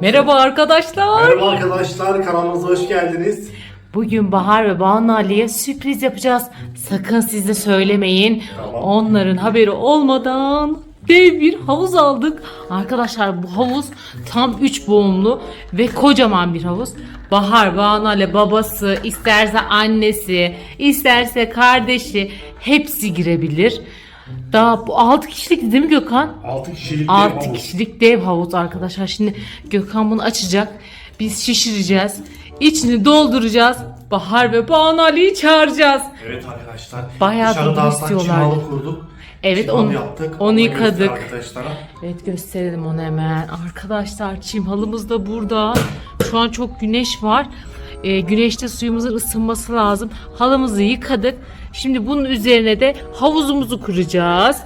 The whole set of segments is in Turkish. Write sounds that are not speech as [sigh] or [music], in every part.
Merhaba arkadaşlar. Merhaba arkadaşlar, kanalımıza hoş geldiniz. Bugün Bahar ve Banu Ali'ye sürpriz yapacağız. Sakın siz de söylemeyin. Tamam. Onların haberi olmadan dev bir havuz aldık. Arkadaşlar bu havuz tam 3 boğumlu ve kocaman bir havuz. Bahar, Banu Ali babası, isterse annesi, isterse kardeşi hepsi girebilir. Daha bu 6 kişilik değil mi Gökhan? 6 kişilik dev 6 havuz. kişilik dev havuz arkadaşlar. Şimdi Gökhan bunu açacak. Biz şişireceğiz. İçini dolduracağız. Bahar ve Banu Ali'yi çağıracağız. Evet arkadaşlar. Bayağı dışarıda da çim halı kurduk. Evet, Çim onu- yaptık. onu yıkadık. Arkadaşlara. Evet gösterelim onu hemen. Arkadaşlar çim halımız da burada. Şu an çok güneş var. Ee, güneşte suyumuzun ısınması lazım. Halımızı yıkadık. Şimdi bunun üzerine de havuzumuzu kuracağız.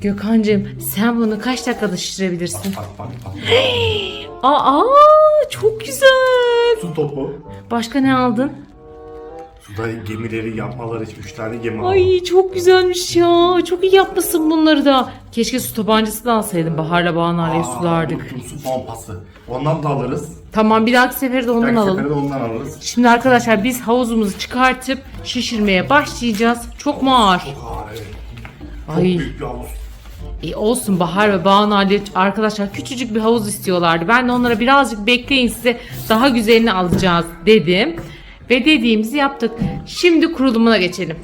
Gökhan'cığım sen bunu kaç dakikada şişirebilirsin? Bak bak bak. Aa çok güzel. Su topu. Başka ne aldın? Suda gemileri yapmaları için 3 tane gemi aldım. Ay çok güzelmiş ya. Çok iyi yapmışsın bunları da. Keşke su tabancası da alsaydın. Bahar'la Aa, sulardık. unuttum, Su pompası. Ondan da alırız. Tamam bir dahaki sefere de ondan Belki alalım. sefere de ondan alırız. Şimdi arkadaşlar biz havuzumuzu çıkartıp şişirmeye başlayacağız. Çok mu ağır? Çok ağır evet. Çok Ay büyük bir havuz. iyi olsun Bahar ve Banu Ali arkadaşlar küçücük bir havuz istiyorlardı. Ben de onlara birazcık bekleyin size daha güzelini alacağız dedim. Ve dediğimizi yaptık. Şimdi kurulumuna geçelim.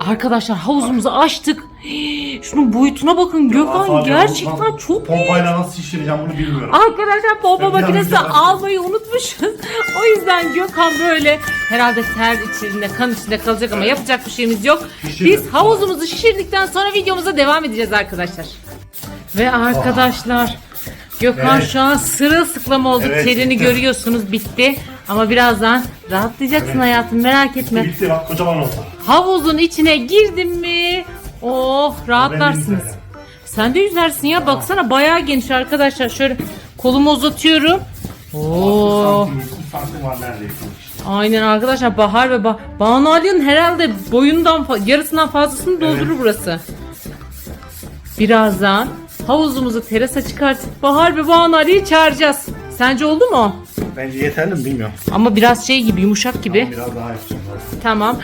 Arkadaşlar havuzumuzu açtık. Hii, [gasps] Şunun boyutuna bakın Gökhan Abi, gerçekten çok büyük. Pompayla nasıl şişireceğim bunu bilmiyorum. Arkadaşlar pompa Ben bir an makinesi önce almayı unutmuşuz. [laughs] o yüzden Gökhan böyle herhalde ter içinde, kan içinde kalacak ama yapacak bir şeyimiz yok. Biz havuzumuzu şişirdikten sonra videomuza devam edeceğiz arkadaşlar. Ve arkadaşlar Gökhan Evet. şu an sırılsıklam oldu. Evet, Terini bitti. görüyorsunuz bitti. Ama birazdan rahatlayacaksın Evet. hayatım merak etme. Bitti bak kocaman oldu. Havuzun içine girdin mi? Oh rahatlarsınız. Ben de Sen de yüzersin ya baksana bayağı geniş arkadaşlar. Şöyle kolumu uzatıyorum. Oo. Santim, santim var neredeyse. Aynen arkadaşlar Bahar ve bah Banu Ali'nin herhalde boyundan fa- yarısından fazlasını doldurur Evet. burası. Birazdan havuzumuzu terasa çıkartıp Bahar ve Banu Ali'yi çağıracağız. Sence oldu mu? Bence yeterli mi bilmiyorum. Ama biraz şey gibi yumuşak gibi. Biraz daha yapacağım. Tamam.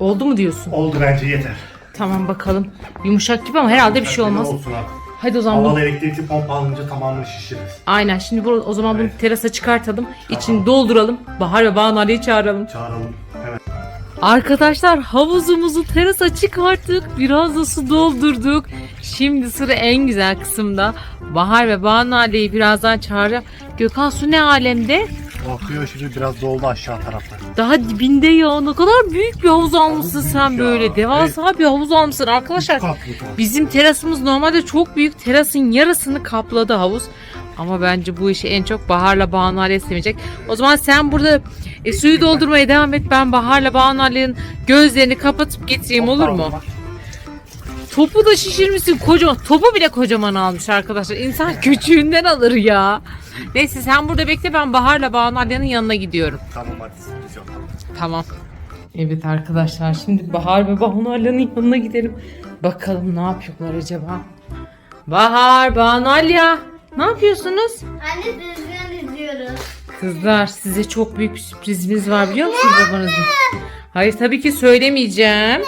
Oldu mu diyorsun? Oldu bence yeter. Tamam bakalım. Yumuşak gibi ama herhalde bir şey olmaz. Olsun abi. Hadi o zaman bunu Havalı elektrikli pompa alınca tamamını şişiririz. Aynen şimdi bu, o zaman bunu Evet. terasa çıkartalım. İçini dolduralım. Bahar ve Banu Ali'yi çağıralım. Çağıralım. Hemen. Arkadaşlar havuzumuzu terasa çıkarttık. Biraz da su doldurduk. Şimdi sıra en güzel kısımda. Bahar ve Banu Ali'yi birazdan çağıracağım. Gökhan su ne alemde? Bakıyor şimdi biraz doldu aşağı tarafta. Daha dibinde ya. Ne kadar büyük bir havuz almışsın büyük sen ya. böyle. Devasa bir havuz almışsın arkadaşlar. Katlı katlı. Bizim terasımız normalde çok büyük. Terasın yarısını kapladı havuz. Ama bence bu işi en çok Bahar'la Banu sevecek. O zaman sen burada e, suyu doldurmaya devam et. Ben Bahar'la Banu Ali'nin gözlerini kapatıp getireyim olur mu? Topu da şişirmişsin kocaman. Topu bile kocaman almış arkadaşlar. İnsan küçüğünden alır ya. Neyse sen burada bekle ben Bahar'la Banu yanına gidiyorum. Tamam hadi sürpriz yapalım. Tamam. Evet arkadaşlar şimdi Bahar ve Banu Alya'nın yanına gidelim. Bakalım ne yapıyorlar acaba? Bahar, Banu Alya ne yapıyorsunuz? Anne. Kızlar size çok büyük bir sürprizimiz var biliyor musunuz babanızın? Hayır tabii ki söylemeyeceğim.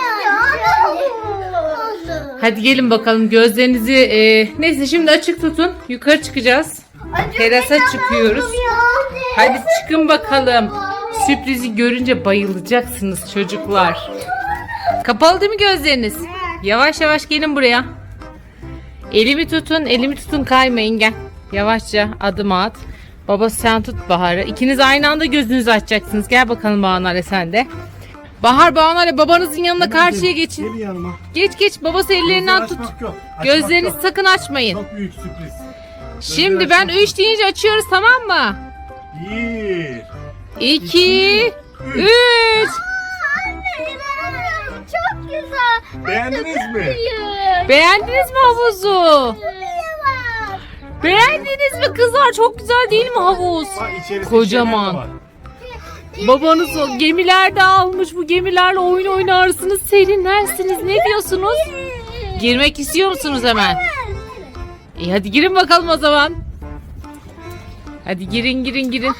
Hadi gelin bakalım gözlerinizi e, neyse şimdi açık tutun. Yukarı çıkacağız. Terasa çıkıyoruz. Hadi çıkın bakalım. Sürprizi görünce bayılacaksınız çocuklar. Kapalı değil mi gözleriniz? Yavaş yavaş gelin buraya. Elimi tutun, elimi tutun kaymayın gel. Yavaşça adım at. Baba sen tut Bahar'ı. İkiniz aynı anda gözünüzü açacaksınız. Gel bakalım Bahar'le sen de. Bahar Bahar'le babanızın yanına karşıya geçin. Gel yanıma. Geç geç babası ellerinden tut. Açmak yok. Açmak Gözlerinizi yok. sakın açmayın. Çok büyük sürpriz. Şimdi ben 3 deyince açıyoruz tamam mı? Bir. 2 3 Anne inanamıyorum. Çok güzel. Beğendiniz mi? Beğendiniz mi havuzu? Güzel. Beğendiniz mi kızlar? Çok güzel değil mi havuz? Bak içerisinde Kocaman. şeyler de var. Babanız o gemilerde almış. Bu gemilerle oyun oynarsınız, serinlersiniz. Ne diyorsunuz? Girmek istiyor musunuz hemen? İyi hadi girin bakalım o zaman. Hadi girin girin girin.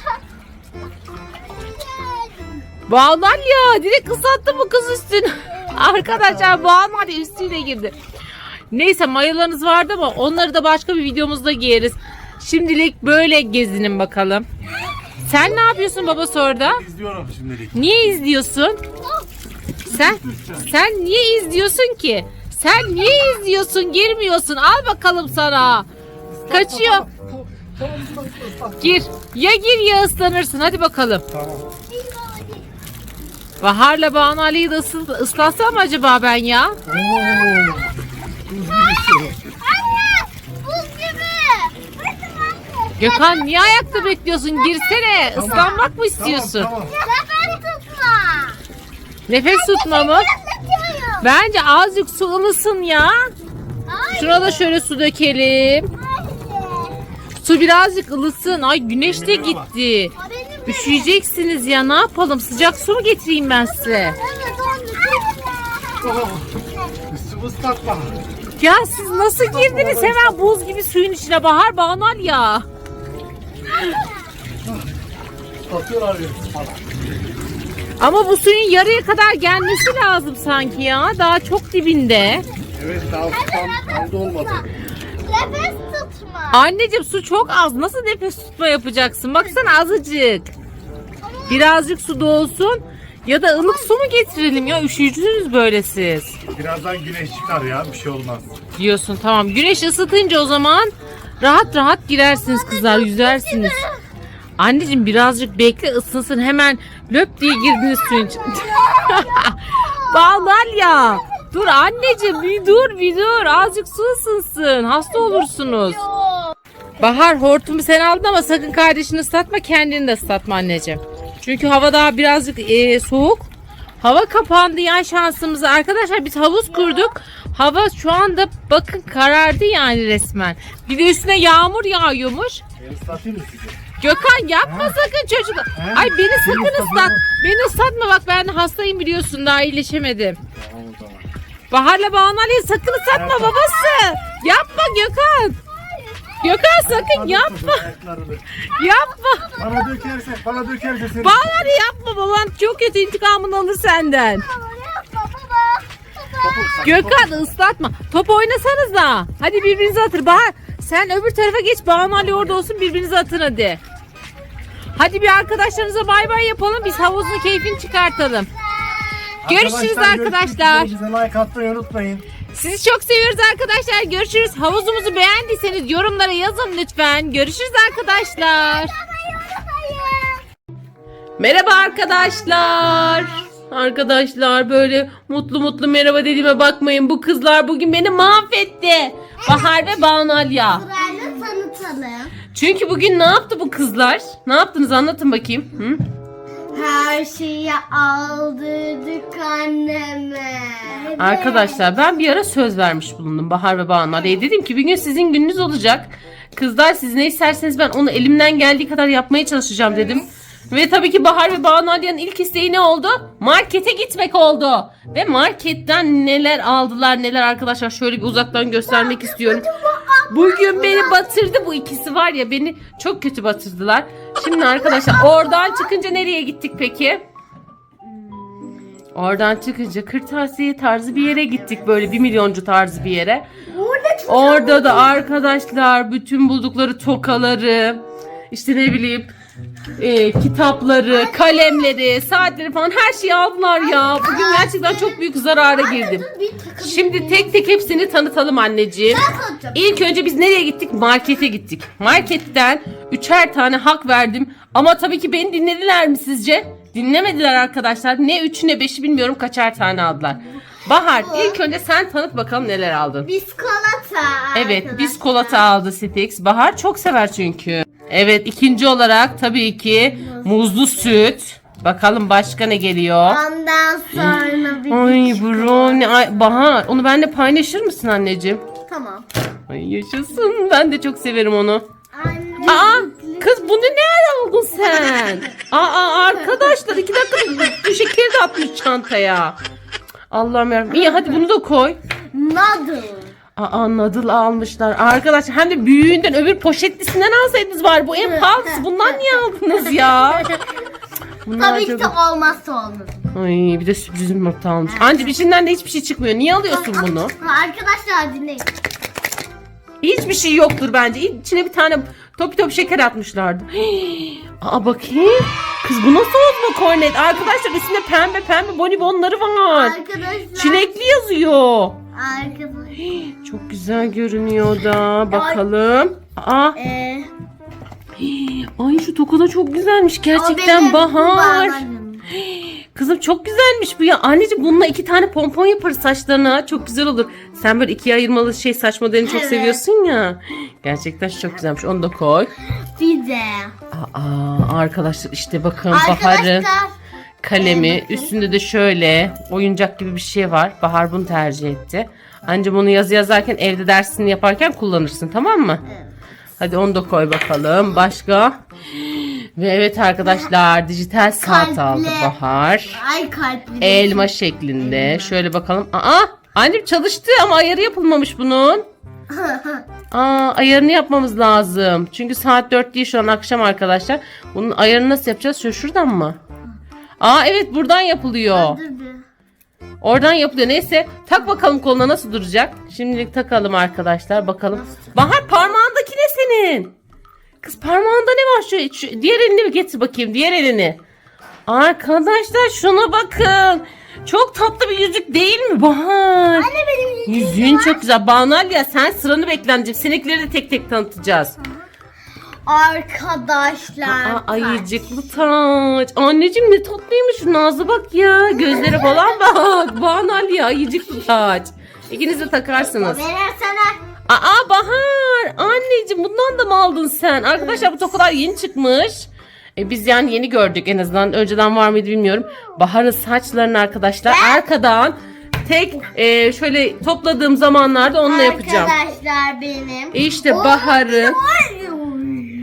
Bağlar ya direkt ıslattı bu kız üstünü. [laughs] Arkadaşlar bağlar üstüne girdi. Neyse mayolarınız vardı ama onları da başka bir videomuzda giyeriz. Şimdilik böyle gezinin bakalım. Sen ne yapıyorsun babası orada? İzliyorum şimdilik. Niye izliyorsun? Sen sen niye izliyorsun ki? Sen niye izliyorsun? Girmiyorsun. Al bakalım sana. Kaçıyor. Gir. Ya gir ya ıslanırsın. Hadi bakalım. Tamam. Bahar'la Banu Ali'yi de ısıl, ıslatsam mı acaba ben ya? Oo. Buz gibi su. Anne buz gibi. Gökhan niye ayakta bekliyorsun? Girsene. Islanmak mı istiyorsun? Tamam, tamam. Nefes tutma. Nefes tutma mı? Bence azıcık su ılısın ya. Şuna da şöyle su dökelim. Su birazcık ılısın. Ay güneş de gitti. Üşüyeceksiniz ya ne yapalım sıcak su mu getireyim ben size? Üstümü ıslatma. Ya siz nasıl girdiniz hemen buz gibi suyun içine Bahar Banal ya. Atıyorlar beni falan. Ama bu suyun yarıya kadar gelmesi lazım sanki ya. Daha çok dibinde. Evet daha tam aldı olmadı. Nefes tutma. Anneciğim su çok az. Nasıl nefes tutma yapacaksın? Baksana azıcık. Birazcık su da olsun. Ya da ılık su mu getirelim ya? Üşüyücüsünüz böyle siz. Birazdan güneş çıkar ya bir şey olmaz. Diyorsun tamam. Güneş ısıtınca o zaman rahat rahat girersiniz kızlar yüzersiniz. Anneciğim birazcık bekle ısınsın hemen löp diye girdiniz suyun içine. [laughs] Bağlar ya. Dur anneciğim bir dur bir dur. Azıcık su ısınsın. Hasta olursunuz. Bahar hortumu sen aldın ama sakın kardeşini ıslatma kendini de ıslatma anneciğim. Çünkü hava daha birazcık e, soğuk. Hava kapandı ya şansımıza. Arkadaşlar biz havuz kurduk. Hava şu anda bakın karardı yani resmen. Bir de üstüne yağmur yağıyormuş. Sizi? Gökhan yapma sakın çocuk. Ay beni sakın ıslatma. ıslat. Beni ıslatma bak ben hastayım biliyorsun daha iyileşemedim. Tamam o zaman. Bahar'la Banu'yu sakın ıslatma babası. Yapma Gökhan. Gökhan sakın Hadi yapma. Yapma. Bana dökerse, bana dökerse seni. Banu'yu yapma baban çok kötü intikamını alır senden. Gökhan ıslatma. Top oynasanız da. Hadi birbirinize atır. Bahar sen öbür tarafa geç. Banu Ali orada olsun birbirinize atın hadi. Hadi bir arkadaşlarınıza bay bay yapalım. Biz havuzun keyfini çıkartalım. Görüşürüz arkadaşlar. Bize like atmayı unutmayın. Sizi çok seviyoruz arkadaşlar. Görüşürüz. Havuzumuzu beğendiyseniz yorumlara yazın lütfen. Görüşürüz arkadaşlar. Merhaba arkadaşlar. Arkadaşlar böyle mutlu mutlu merhaba dediğime bakmayın. Bu kızlar bugün beni mahvetti. Bahar ve Banu Alya. Sırayla tanıtalım. Çünkü bugün ne yaptı bu kızlar? Ne yaptınız anlatın bakayım. Hı? Her şeyi aldırdık anneme. Arkadaşlar ben bir ara söz vermiş bulundum Bahar ve Banu Ali'ye. Dedim ki bir gün sizin gününüz olacak. Kızlar siz ne isterseniz ben onu elimden geldiği kadar yapmaya çalışacağım dedim. Ve tabii ki Bahar ve Banu Ali'nin ilk isteği ne oldu? Markete gitmek oldu. Ve marketten neler aldılar neler arkadaşlar şöyle bir uzaktan göstermek istiyorum. Bugün beni batırdı bu ikisi var ya beni çok kötü batırdılar. Şimdi arkadaşlar oradan çıkınca nereye gittik peki? Oradan çıkınca kırtasiye tarzı bir yere gittik böyle bir milyoncu tarzı bir yere. Orada da arkadaşlar bütün buldukları tokaları işte ne bileyim e, kitapları, kalemleri, saatleri falan her şeyi aldılar ya. Bugün gerçekten çok büyük zarara girdim. Şimdi tek tek hepsini tanıtalım anneciğim. İlk önce biz nereye gittik? Markete gittik. Marketten üçer tane hak verdim. Ama tabii ki beni dinlediler mi sizce? Dinlemediler arkadaşlar. Ne üçü ne beşi bilmiyorum kaçar tane aldılar. Bahar ilk önce sen tanıt bakalım neler aldın. Biskolata. Evet biskolata aldı Stix. Bahar çok sever çünkü. Evet ikinci olarak tabii ki muzlu süt. Bakalım başka ne geliyor? Ondan sonra bir Ay brownie. Ay, Bahar onu benimle paylaşır mısın anneciğim? Tamam. Ay yaşasın. Ben de çok severim onu. Anne. Aa kız bunu ne ara aldın sen? [laughs] Aa arkadaşlar iki dakika bir şekeri de atmış çantaya. Allah'ım yarabbim. İyi hadi bunu da koy. Noodle. Aa nadıl almışlar. Arkadaşlar hem de büyüğünden öbür poşetlisinden alsaydınız var. Bu en pahalısı. Bundan niye aldınız ya? [laughs] Bunlar Tabii ki de olmazsa olmaz. Ay bir de sürpriz yumurta almış. Ancak içinden de hiçbir şey çıkmıyor. Niye alıyorsun bunu? Arkadaşlar dinleyin. Hiçbir şey yoktur bence. İçine bir tane topi topi şeker atmışlardı. [gasps] Aa bakayım. Kız bu nasıl oldu kornet? Arkadaşlar üstünde pembe pembe bonibonları var. Arkadaşlar. Çilekli yazıyor. Arkadaşlar. [gasps] Çok güzel görünüyor da. Bakalım. Aa, [gasps] Ee, ay şu toka da çok güzelmiş. Gerçekten bahar. babamın. Kızım çok güzelmiş bu ya. Anneciğim bununla iki tane pompon yaparız saçlarına. Çok güzel olur. Sen böyle ikiye ayırmalı şey saç modelini çok Evet. seviyorsun ya. Gerçekten çok güzelmiş. Onu da koy. Bir de. Aa, arkadaşlar işte bakın Bahar'ın Arkadaşlar. kalemi. Üstünde de şöyle oyuncak gibi bir şey var. Bahar bunu tercih etti. Anca bunu yazı yazarken evde dersini yaparken kullanırsın tamam mı? Hadi onu da koy bakalım. Başka? Ve evet arkadaşlar dijital saat aldı Bahar. Ay kalpli. Elma şeklinde. Şöyle bakalım. Aa, annem çalıştı ama ayarı yapılmamış bunun. [laughs] Aa, ayarını yapmamız lazım. Çünkü saat 4 değil şu an akşam arkadaşlar. Bunun ayarını nasıl yapacağız? Şu şuradan mı? Aa evet buradan yapılıyor. Dur bir. Oradan yapılıyor. Neyse tak bakalım koluna nasıl duracak. Şimdilik takalım arkadaşlar bakalım. Bahar parmağındaki ne senin? Kız parmağında ne var? Şu, şu diğer elini bir getir bakayım. Diğer elini. Arkadaşlar şuna bakın. Çok tatlı bir yüzük değil mi Bahar? Anne benim Yüzüğün çok güzel. Banal ya sen sıranı beklenecek. Seninkileri de tek tek tanıtacağız. Arkadaşlar. Aa, ayıcıklı taç. Anneciğim ne tatlıymış Nazlı bak ya. Gözlere falan bak. Banal ya ayıcıklı taç. İkiniz de takarsınız. Verersene. Aa Bahar. Anneciğim bundan da mı aldın sen? Arkadaşlar bu tokalar yeni çıkmış. E, biz yani yeni gördük en azından. Önceden var mıydı bilmiyorum. Bahar'ın saçlarını arkadaşlar arkadan tek e, şöyle topladığım zamanlarda onunla yapacağım. Arkadaşlar benim. İşte Bahar'ın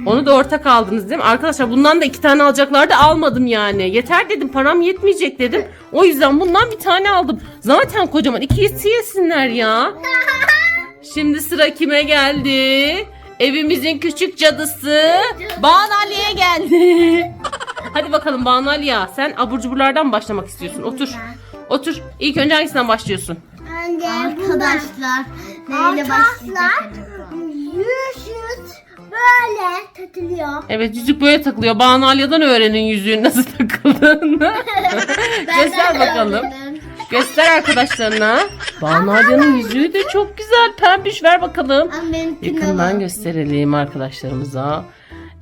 onu da ortak aldınız değil mi? Arkadaşlar bundan da iki tane alacaklardı almadım yani. Yeter dedim param yetmeyecek dedim. O yüzden bundan bir tane aldım. Zaten kocaman ikisi yesinler ya. [laughs] Şimdi sıra kime geldi? Evimizin küçük cadısı Banu Ali'ye geldi. [laughs] Hadi bakalım Banu Ali'ya sen abur cuburlardan başlamak istiyorsun. Otur. Otur. İlk önce hangisinden başlıyorsun? Arkadaşlar neyle başlayacak böyle tutuluyor. Evet yüzük böyle takılıyor. Banu Ali'den öğrenin yüzüğün nasıl takıldığını. [laughs] [laughs] Göster bakalım. Göster arkadaşlarına. Banu Ali'nin yüzüğü de çok güzel. Pembiş ver bakalım. Yakından gösterelim arkadaşlarımıza.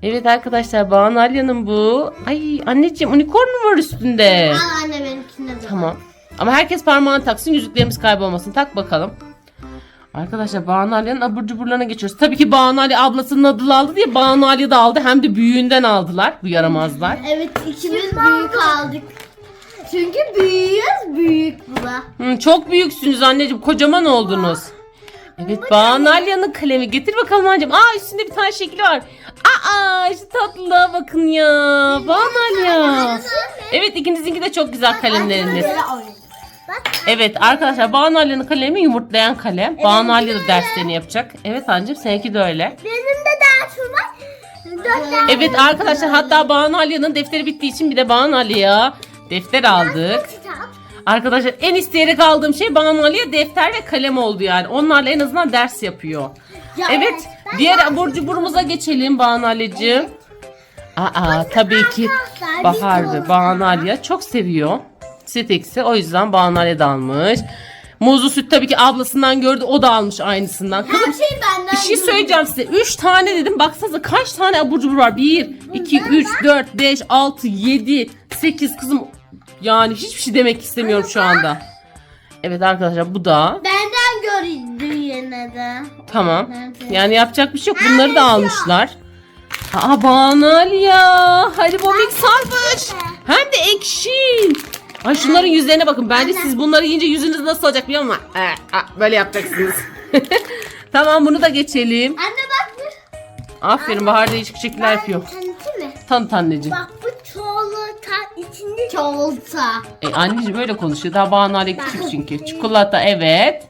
Evet arkadaşlar Banu Alya'nın bu. Ay anneciğim unicorn mu var üstünde? Al anne benimkine de. Tamam. Ama herkes parmağını taksın yüzüklerimiz kaybolmasın. Tak bakalım. Arkadaşlar Banu Alya'nın abur cuburlarına geçiyoruz. Tabii ki Banu Ali ablasının adını aldı diye Banu Ali de aldı. Hem de büyüğünden aldılar bu yaramazlar. Evet ikimiz büyük aldık. Çünkü büyüğüz büyük bu da. Hı, çok büyüksünüz anneciğim. Kocaman oldunuz. Evet Banu Alya'nın kalemi. Getir bakalım anneciğim. Aa üstünde bir tane şekli var. Aa şu tatlılığa bakın ya. Banu Alya. Evet ikinizinki de çok güzel kalemleriniz. Evet arkadaşlar Banu Alya'nın kalemi yumurtlayan kalem. Banu Alya da derslerini yapacak. Evet anneciğim seninki de öyle. Benim de dersim var. Dört tane. Evet arkadaşlar hatta Banu Alya'nın defteri bittiği için bir de Banu Alya'ya defter aldık. Kitap. Arkadaşlar en isteyerek aldığım şey Banu Ali'ye defter ve kalem oldu yani. Onlarla en azından ders yapıyor. Ya, Evet ben diğer de- abur cuburumuza geçelim Banu Ali'cim. Aa tabii ki arkadaşlar, Bahar bir ve tane Banu Ali'ye çok seviyor. Sitex'i o yüzden Banu Ali de almış. Muzlu süt tabii ki ablasından gördü o da almış aynısından. Kızım Her şey benden. bir şey söyleyeceğim size. 3 tane dedim. Baksanıza kaç tane abur cubur var? 1, 2, 3, 4, 5, 6, 7, 8 kızım. Yani hiçbir şey demek istemiyorum şu anda. Evet arkadaşlar bu da. Benden görüldü yine de. Tamam. Nerede? Yani yapacak bir şey yok. Bunları da almışlar. Aa Banal ya. Haribo Mix sarmış. Hem de ekşi. Ay şunların yüzlerine bakın. Bence siz bunları yiyince yüzünüz nasıl olacak biliyor musun? Ee, böyle yapacaksınız. [laughs] tamam bunu da geçelim. Anne bak. Aferin Bahar değişik şekiller yapıyor. Tanıtı mı? Tanıt anneciğim. Bak çikolata içinde çikolata. E, anneciğim öyle konuşuyor. Daha Banal'e küçük çünkü. [laughs] Çikolata evet.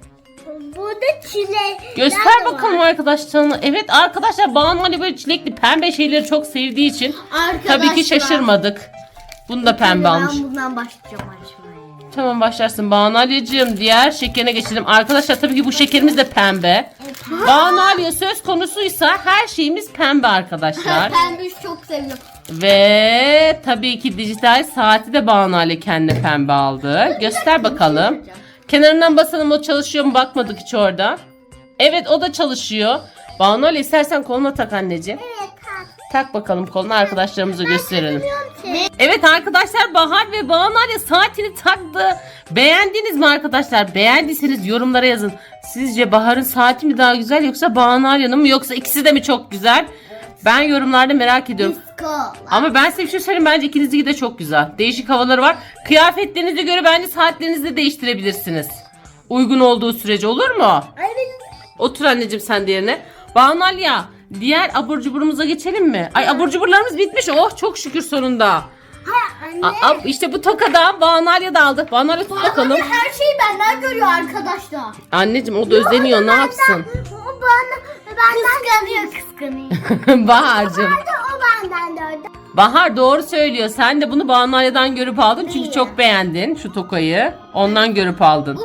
Bu da Çilek. Göster bakalım arkadaşlarına. Evet arkadaşlar Banu Ali böyle çilekli pembe şeyleri çok sevdiği için tabii ki şaşırmadık. Bunu da pembe almış. Ben bundan başlayacağım açmaya. Tamam başlarsın Banu Ali'cim. Diğer şekerine geçelim. Arkadaşlar tabii ki bu şekerimiz de pembe. Banu Ali'ye söz konusuysa her şeyimiz pembe arkadaşlar. [laughs] Pembe çok seviyorum. Ve tabii ki dijital saati de Banu Ali kendine pembe aldı. Göster bakalım. Kenarından basalım o çalışıyor mu bakmadık hiç orada. Evet o da çalışıyor. Banu Ali istersen koluna tak anneciğim. Evet. Tak bakalım koluna arkadaşlarımıza gösterelim. Evet arkadaşlar Bahar ve Banu Ali saatini taktı. Beğendiniz mi arkadaşlar? Beğendiyseniz yorumlara yazın. Sizce Bahar'ın saati mi daha güzel yoksa Banu Ali'nin mi yoksa ikisi de mi çok güzel? Ben yorumlarda merak ediyorum. Disco. Ama ben size bir şey söyleyeyim. Bence ikinizinki de çok güzel. Değişik havaları var. Kıyafetlerinize göre bence saatlerinizi de değiştirebilirsiniz. Uygun olduğu sürece olur mu? Otur anneciğim sen de yerine. Banu Alya, diğer abur cuburumuza geçelim mi? Ay abur cuburlarımız bitmiş. Oh çok şükür sonunda. Anne. A- a- işte bu tokadan Banu Alya da aldı. Banu Alya tut bakalım. Anne her şeyi benden görüyor arkadaşlar. Anneciğim o da özeniyor ne yapsın? O bana benden kıskanıyor kıskanıyor. [laughs] Bahar'cığım. o benden gördü. Bahar doğru söylüyor. Sen de bunu Banu Alya'dan görüp aldın. Çünkü çok beğendin şu tokayı. Ondan görüp aldın.